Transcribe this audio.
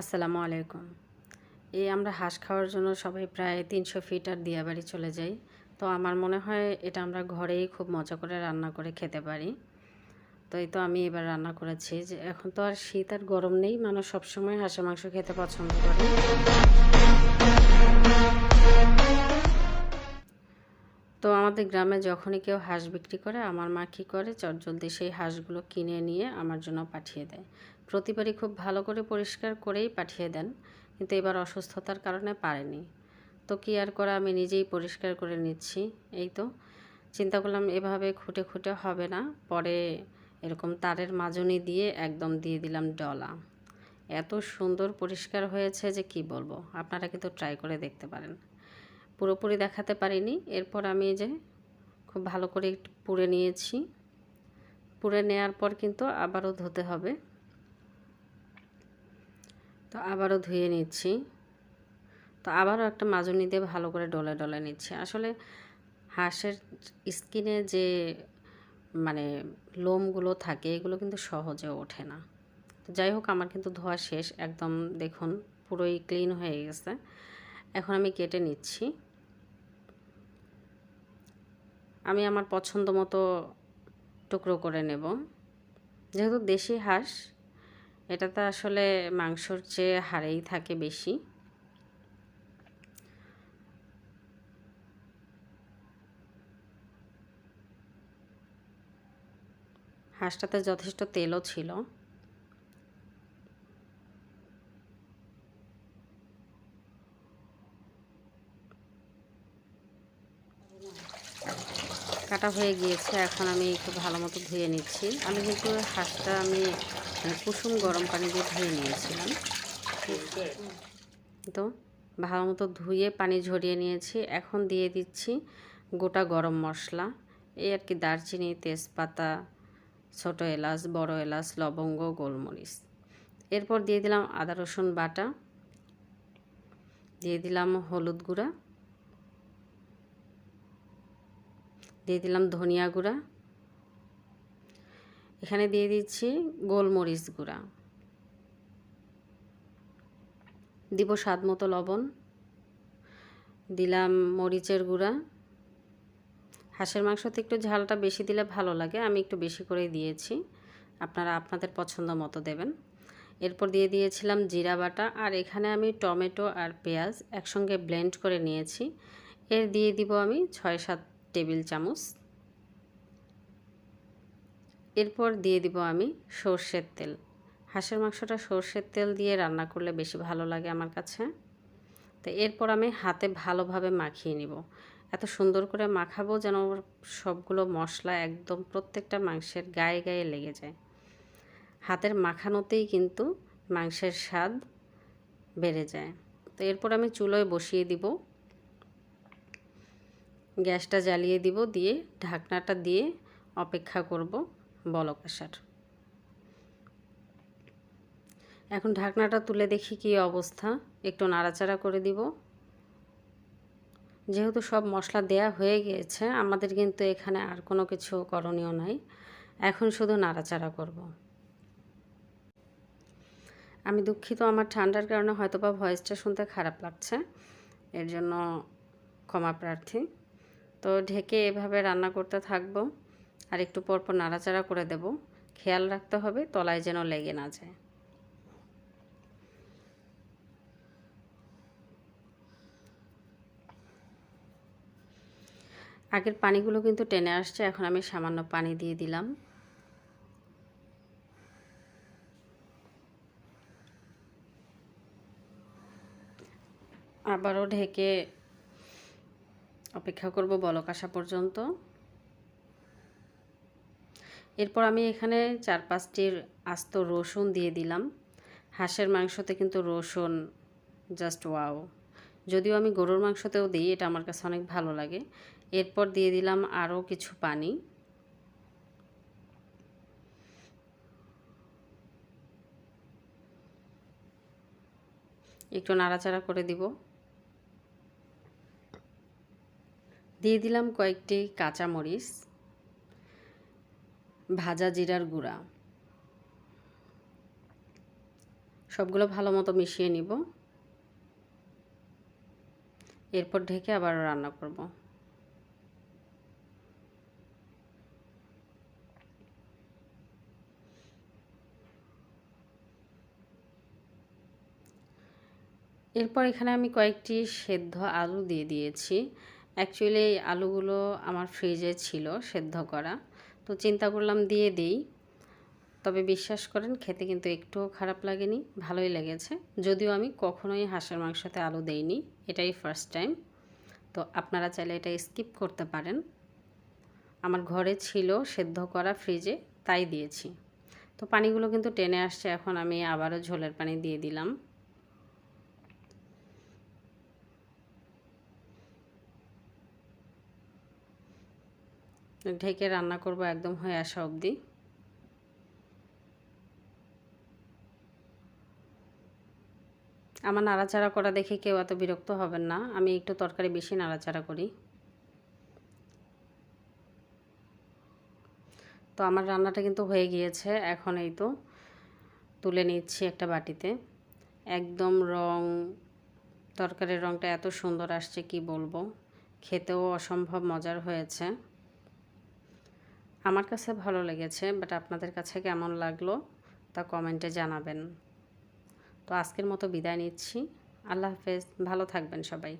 আসসালামু আলাইকুম। এই আমরা হাঁস খাওয়ার জন্য সবাই প্রায় তিনশো ফিট আর দিয়াবাড়ি চলে যাই। তো আমার মনে হয় এটা আমরা ঘরেই খুব মজা করে রান্না করে খেতে পারি। তো এই তো আমি এবার রান্না করেছি যে এখন তো আর শীত আর গরম নেই, মানুষ সবসময় হাঁসের মাংস খেতে পছন্দ করে। তো আমাদের গ্রামে যখনই কেউ হাঁস বিক্রি করে, আমার মা কী করে, চটজলদি সেই হাঁসগুলো কিনে নিয়ে আমার জন্য পাঠিয়ে দেয়। প্রতিবারই খুব ভালো করে পরিষ্কার করেই পাঠিয়ে দেন, কিন্তু এবার অসুস্থতার কারণে পারেনি। তো কী আর করা, আমি নিজেই পরিষ্কার করে নিচ্ছি, এই তো। চিন্তা করলাম এভাবে খুঁটে খুঁটে হবে না, পরে এরকম তারের মাজনি দিয়ে একদম দিয়ে দিলাম ডলা। এত সুন্দর পরিষ্কার হয়েছে যে কি বলব, আপনারা কিন্তু ট্রাই করে দেখতে পারেন। পুরোপুরি দেখাতে পারিনি, এরপর আমি যে খুব ভালো করে একটু পুড়ে নিয়েছি। পুড়ে নেওয়ার পর কিন্তু আবারও ধুতে হবে। তো আবারও ধুয়ে নিচ্ছি। তো আবারও একটা মাজনি দিয়ে ভালো করে ডলে ডলে নিচ্ছি। আসলে হাঁসের স্কিনে যে মানে লোমগুলো থাকে, এগুলো কিন্তু সহজে ওঠে না। তো যাই হোক, আমার কিন্তু ধোয়া শেষ। একদম দেখুন, পুরোই ক্লিন হয়ে গেছে। এখন আমি কেটে নিচ্ছি। আমি আমার পছন্দ মতো টুকরো করে নেব। যেহেতু দেশি হাঁস এটাতে আসলে মাংসর চেয়ে হাড়েই থাকে বেশি। হাঁসটাতে যথেষ্ট তেলও ছিল। কাটা হয়ে গিয়েছে, এখন আমি একটু ভালো মতো ধুয়ে নিচ্ছি। আমি কিন্তু হাঁসটা আমি কুসুম গরম পানি দিয়ে ধুয়ে নিয়েছিলাম। তো ভালো মতো ধুয়ে পানি ঝরিয়ে নিয়েছি। এখন দিয়ে দিচ্ছি গোটা গরম মশলা। এই আর কি দারচিনি, তেজপাতা, ছোট এলাচ, বড় এলাচ, লবঙ্গ, গোলমরিচ। এরপর দিয়ে দিলাম আদা, রসুন বাটা। দিয়ে দিলাম হলুদ গুঁড়া। দিয়ে দিলাম ধনিয়া গুঁড়া। এখানে দিয়ে দিচ্ছি গোলমরিচ গুঁড়া। দিব স্বাদ মতো লবণ। দিলাম মরিচের গুঁড়া। হাঁসের মাংসতে একটু ঝালটা বেশি দিলে ভালো লাগে, আমি একটু বেশি করে দিয়েছি। আপনারা আপনাদের পছন্দ মতো দেবেন। এরপর দিয়ে দিয়েছিলাম জিরা বাটা, আর এখানে আমি টমেটো আর পেঁয়াজ একসঙ্গে ব্লেন্ড করে নিয়েছি। এর দিয়ে দিব আমি ছয় সাত টেবিল চামচ। এরপর দিয়ে দিব আমি সর্ষের তেল। হাঁসের মাংসটা সর্ষের তেল দিয়ে রান্না করলে বেশি ভালো লাগে আমার কাছে। তো এরপর আমি হাতে ভালোভাবে মাখিয়ে নিব। এত সুন্দর করে মাখাবো যেন সবগুলো মশলা একদম প্রত্যেকটা মাংসের গায়ে গায়ে লেগে যায়। হাতের মাখানোতেই কিন্তু মাংসের স্বাদ বেড়ে যায়। তো এরপর আমি চুলোয় বসিয়ে দিব। গ্যাসটা জ্বালিয়ে দিব দিয়ে ঢাকনাটা দিয়ে অপেক্ষা করব। বলক আসার এখন ঢাকনাটা তুলে দেখি কি অবস্থা। একটু নাড়াচাড়া করে দিব। যেহেতু সব মশলা দেয়া হয়ে গিয়েছে, আমাদের কিন্তু এখানে আর কোনো কিছু করণীয় নাই। এখন শুধু নাড়াচাড়া করব। আমি দুঃখিত, আমার ঠান্ডার কারণে হয়তো বা ভয়েসটা শুনতে খারাপ লাগছে। এর জন্য ক্ষমা প্রার্থী। তো ঢেকে এভাবে রান্না করতে থাকব। আর একটু পরপর নাড়াচাড়া করে দেব। খেয়াল রাখতে হবে তলায় যেন লেগে না যায়। আগের পানিগুলো কিন্তু টেনে আসছে, এখন আমি সামান্য পানি দিয়ে দিলাম। আবারও ঢেকে অপেক্ষা করব বলক আসা পর্যন্ত। এরপর আমি এখানে চার পাঁচটির আস্ত রসুন দিয়ে দিলাম। হাঁসের মাংসতে কিন্তু রসুন জাস্ট ওয়াও যদিও আমি গরুর মাংসতেও দিই, এটা আমার কাছে অনেক ভালো লাগে। এরপর দিয়ে দিলাম আরও কিছু পানি। একটু নাড়াচাড়া করে দিব। দিয়ে দিলাম কয়েকটি কাঁচামরিচ। ভাজা জিরার গুঁড়া। সবগুলো ভালো মতো মিশিয়ে নিব। এরপর ঢেকে আবার রান্না করব। এরপর এখানে আমি কয়েকটি সেদ্ধ আলু দিয়ে দিয়েছি। অ্যাকচুয়ালি এই আলুগুলো আমার ফ্রিজে ছিল সেদ্ধ করা। তো চিন্তা করলাম দিয়ে দিই। তবে বিশ্বাস করেন, খেতে কিন্তু একটুও খারাপ লাগেনি, ভালোই লেগেছে। যদিও আমি কখনোই হাঁসের মাংসতে আলু দেইনি, এটাই ফার্স্ট টাইম তো আপনারা চাইলে এটা স্কিপ করতে পারেন। আমার ঘরে ছিল সেদ্ধ করা ফ্রিজে তাই দিয়েছি। তো পানিগুলো কিন্তু টেনে আসছে, এখন আমি আবারও ঝোলের পানি দিয়ে দিলাম। ঢেকে রান্না করব একদম হয়ে আসা অবধি। আমার নাড়াচাড়া করা দেখে কেউ এত বিরক্ত হবেন না, আমি একটু তরকারি বেশি নাড়াচাড়া করি। তো আমার রান্নাটা কিন্তু হয়ে গিয়েছে, এখন এই তো তুলে নিচ্ছি একটা বাটিতে। একদম রং, তরকারির রংটা এত সুন্দর আসছে, কি বলব? খেতেও অসম্ভব মজার হয়েছে। আমার কাছে ভালো লেগেছে বাট আপনাদের কাছে কেমন লাগল তা কমেন্টে জানাবেন। তো আজকের মতো বিদায় নিচ্ছি। আল্লাহ হাফেজ, ভালো থাকবেন সবাই।